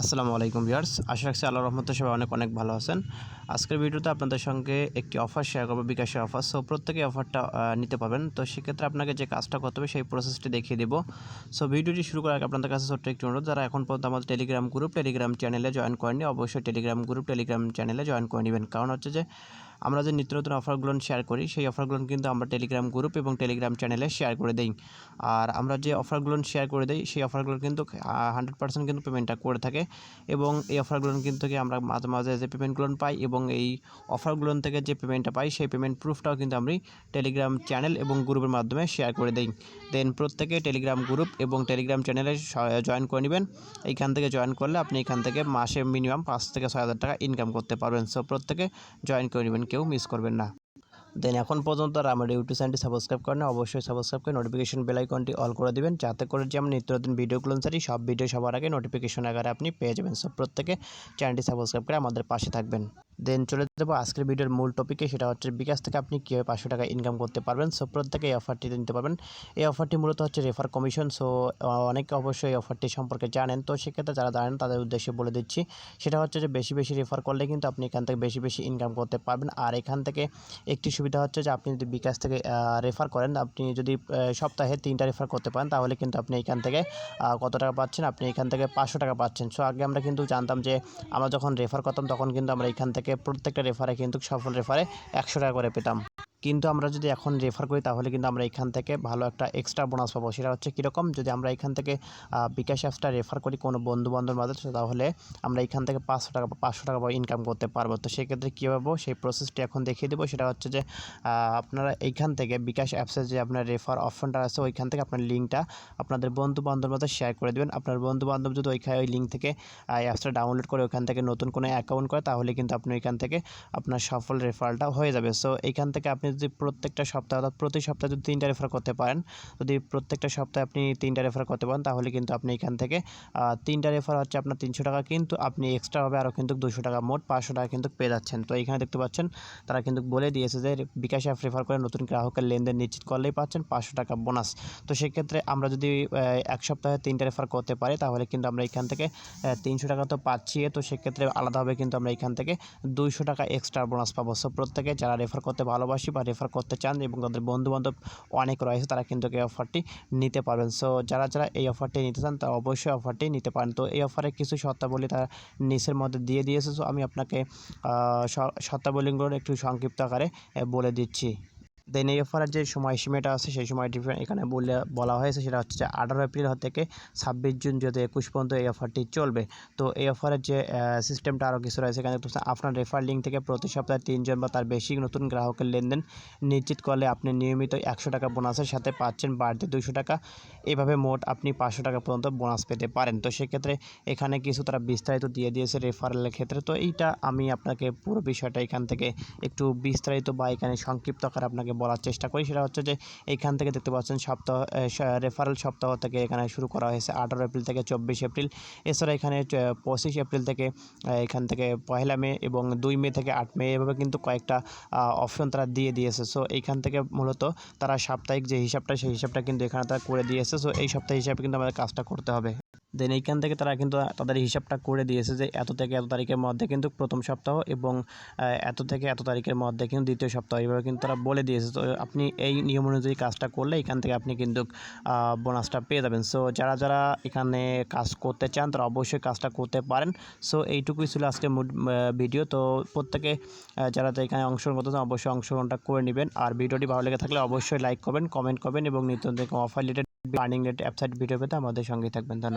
আসসালামু আলাইকুম ভিউয়ার্স। আশা রাখছি আল্লাহ রহমতে সবাই অনেক অনেক ভালো আছেন। আজকের ভিডিওতে আপনাদের সঙ্গে একটি অফার শেয়ার করব বিকাশের অফার। সো প্রত্যেকে অফারটা নিতে পারবেন। তো সেক্ষেত্রে আপনাকে যে কাজটা করতে হবে, সেই প্রসেসটি দেখিয়ে দেবো। সো ভিডিওটি শুরু করার আগে আপনাদের কাছে ছোট্ট একটি অনুরোধ, যারা এখন পর্যন্ত আমাদের টেলিগ্রাম গ্রুপ টেলিগ্রাম চ্যানেলে জয়েন করেননি, অবশ্যই টেলিগ্রাম গ্রুপ টেলিগ্রাম চ্যানেলে জয়েন করে নেবেন। কারণ হচ্ছে যে আমরা যে নিত্য নতুন অফারগুলো শেয়ার করি, সেই অফারগুলো কিন্তু আমরা টেলিগ্রাম গ্রুপ এবং টেলিগ্রাম চ্যানেলে শেয়ার করে দিই। আর আমরা যে অফারগুলো শেয়ার করে দিই, সেই অফারগুলো কিন্তু হান্ড্রেড পার্সেন্ট কিন্তু পেমেন্টটা করে থাকে এবং এই অফারগুলো কিন্তু আমরা মাঝে মাঝে যে পেমেন্টগুলো পাই এবং এই অফারগুলো থেকে যে পেমেন্টটা পাই, সেই পেমেন্ট প্রুফটাও কিন্তু আমি টেলিগ্রাম চ্যানেল এবং গ্রুপের মাধ্যমে শেয়ার করে দিই। দেন প্রত্যেকে টেলিগ্রাম গ্রুপ এবং টেলিগ্রাম চ্যানেলে জয়েন করে নেবেন। এইখান থেকে জয়েন করলে আপনি এখান থেকে মাসে মিনিমাম পাঁচ থেকে ছয় হাজার টাকা ইনকাম করতে পারবেন। সো প্রত্যেকে জয়েন করে নেবেন। কেউ মিস করবেন না। দেন এখন পর্যন্ত আর আমার ইউটিউব চ্যানেলটি সাবস্ক্রাইব করেন অবশ্যই সাবস্ক্রাইব করে নোটিফিকেশন বেল আইকনটি অল করে দিবেন, যাতে করে যে আমি নিত্যনতুন ভিডিও ভিডিওগুলো সারি সব ভিডিও সবার আগে নোটিফিকেশন আকারে আপনি পেয়ে যাবেন। সব প্রত্যেকে চ্যানেলটি সাবস্ক্রাইব করে আমাদের পাশে থাকবেন। দেন চলে যাব আজকের ভিডিওর মূল টপিকে সেটা হচ্ছে বিকাশ থেকে আপনি কীভাবে পাঁচশো টাকা ইনকাম করতে পারবেন। সো প্রত্যেকে এই অফারটি নিতে পারবেন। এই অফারটি মূলত হচ্ছে রেফার কমিশন সো অনেকে অবশ্যই এই অফারটি সম্পর্কে জানেন। তো সেক্ষেত্রে যারা জানেন, তাদের উদ্দেশ্যে বলে দিচ্ছি, সেটা হচ্ছে যে বেশি বেশি রেফার করলে কিন্তু আপনি এখান থেকে বেশি বেশি ইনকাম করতে পারবেন। আর এখান থেকে একটি সুবিধা হচ্ছে যে, আপনি যদি বিকাশ থেকে রেফার করেন, আপনি যদি সপ্তাহে তিনটা রেফার করতে পারেন, তাহলে কিন্তু আপনি এখান থেকে কত টাকা পাচ্ছেন? আপনি এখান থেকে পাঁচশো টাকা পাচ্ছেন। সো আগে আমরা কিন্তু জানতাম যে, আমরা যখন রেফার করতাম, তখন কিন্তু আমরা এখান থেকে প্রত্যেকটা রেফারে কিন্তু সফল রেফারে একশো টাকা করে পেতাম। কিন্তু আমরা যদি এখন রেফার করি, তাহলে কিন্তু আমরা এখান থেকে ভালো একটা এক্সট্রা বোনাস পাবো। সেটা হচ্ছে কীরকম? যদি আমরা এখান থেকে বিকাশ অ্যাপসটা রেফার করি কোনো বন্ধু মাধ্যমে তাহলে আমরা এখান থেকে পাঁচশো টাকা পাঁচশো টাকা ইনকাম করতে পারব। তো সেক্ষেত্রে কী পাবো? সেই প্রসেসটি এখন দেখিয়ে দেবো। সেটা হচ্ছে যে আপনারা এইখান থেকে বিকাশ অ্যাপসের যে আপনার রেফার অপশনটা আছে, ওইখান থেকে আপনার লিঙ্কটা আপনাদের বন্ধু বান্ধবের মধ্যে শেয়ার করে দেবেন। আপনার বন্ধু বান্ধব যদি ওইখানে ওই লিঙ্ক থেকে অ্যাপসটা ডাউনলোড করে ওইখান থেকে নতুন কোনো অ্যাকাউন্ট করে, তাহলে কিন্তু আপনি ওইখান থেকে আপনার সফল রেফারটা হয়ে যাবে। সো এইখান থেকে আপনি যদি প্রত্যেকটা সপ্তাহে, অর্থাৎ প্রতি সপ্তাহে যদি তিনটা রেফার করতে পারেন, যদি প্রত্যেকটা সপ্তাহে আপনি তিনটা রেফার করতে পারেন, তাহলে কিন্তু আপনি এখান থেকে তিনটা রেফার হচ্ছে আপনার তিনশো টাকা, কিন্তু আপনি এক্সট্রা হবে আরও কিন্তু দুশো টাকা, মোট পাঁচশো টাকা কিন্তু পেয়ে যাচ্ছেন। তো এখানে দেখতে পাচ্ছেন, তারা কিন্তু বলে দিয়েছে যে, বিকাশ অ্যাপ রেফার করে নতুন গ্রাহকের লেনদেন নিশ্চিত করলেই পাচ্ছেন পাঁচশো টাকা বোনাস তো সেক্ষেত্রে আমরা যদি এক সপ্তাহে তিনটা রেফার করতে পারি, তাহলে কিন্তু আমরা এখান থেকে তিনশো টাকা তো পাচ্ছি, তো সেক্ষেত্রে আলাদাভাবে কিন্তু আমরা এখান থেকে দুইশো টাকা এক্সট্রা বোনাস পাবো। সো প্রত্যেকে যারা রেফার করতে ভালোবাসি বা রেফার করতে চান এবং তাদের বন্ধুবান্ধব অনেক রয়েছে, তারা কিন্তু এই অফারটি নিতে পারবেন। সো যারা যারা এই অফারটি নিতে চান, তারা অবশ্যই অফারটি নিতে পারেন। তো এই অফারে কিছু শর্তাবলী তারা নিচের মধ্যে দিয়ে দিয়েছে। সো আমি আপনাকে শর্তাবলীগুলো একটু সংক্ষিপ্ত আকারে বলে দিচ্ছি। দেন এই অফারের যে সময়সীমাটা আছে, সেই সময়টি এখানে বলে, বলা হয়েছে, সেটা হচ্ছে যে আঠারো এপ্রিল থেকে ছাব্বিশ জুন যদি একুশ পর্যন্ত এই অফারটি চলবে। তো এই অফারের যে সিস্টেমটা আরও কিছু রয়েছে, এখানে আপনার রেফার লিঙ্ক থেকে প্রতি সপ্তাহে তিনজন বা তার বেশি নতুন গ্রাহকের লেনদেন নিশ্চিত করলে আপনি নিয়মিত একশো টাকা বোনাসের সাথে পাচ্ছেন, বাড়তি দুশো টাকা। এভাবে মোট আপনি পাঁচশো টাকা পর্যন্ত বোনাস পেতে পারেন। তো সেক্ষেত্রে এখানে কিছু তারা বিস্তারিত দিয়ে দিয়েছে রেফারেলের ক্ষেত্রে। তো এইটা আমি আপনাকে পুরো বিষয়টা এখান থেকে একটু বিস্তারিত বা এখানে সংক্ষিপ্ত আকারে আপনাকে বলার চেষ্টা করি। সেটা হচ্ছে যে এইখান থেকে দেখতে পাচ্ছেন সপ্তাহ রেফারেল সপ্তাহ থেকে এখানে শুরু করা হয়েছে। আঠারো এপ্রিল থেকে চব্বিশ এপ্রিল। এছাড়া এখানে পঁচিশ এপ্রিল থেকে এখান থেকে পয়লা মে এবং দুই মে থেকে আট মে এভাবে কিন্তু কয়েকটা অপশন তারা দিয়ে দিয়েছে। সো এইখান থেকে মূলত তারা সাপ্তাহিক যে হিসাবটা, সেই হিসাবটা কিন্তু এখানে তারা করে দিয়েছে। সো এই সপ্তাহ হিসাবে কিন্তু আমাদের কাজটা করতে হবে। দেন এইখান থেকে তারা কিন্তু তাদের হিসাবটা করে দিয়েছে যে এত থেকে এত তারিখের মধ্যে কিন্তু প্রথম সপ্তাহ এবং এত থেকে এত তারিখের মধ্যে কিন্তু দ্বিতীয় সপ্তাহ। এইভাবে কিন্তু তারা বলে দিয়েছে। তো আপনি এই নিয়ম অনুযায়ী কাজটা করলে এখান থেকে আপনি কিন্তু বোনাসটা পেয়ে যাবেন। সো যারা যারা এখানে কাজ করতে চান, তারা অবশ্যই কাজটা করতে পারেন। সো এইটুকুই ছিল আজকে ভিডিও তো প্রত্যেকে যারা তো এখানে অংশগ্রহণ করতে চান, অবশ্যই অংশগ্রহণটা করে নেবেন। আর ভিডিওটি ভালো লেগে থাকলে অবশ্যই লাইক করবেন কমেন্ট করবেন এবং নিত্য offer related earning related app site video পেতে আমাদের সঙ্গেই থাকবেন।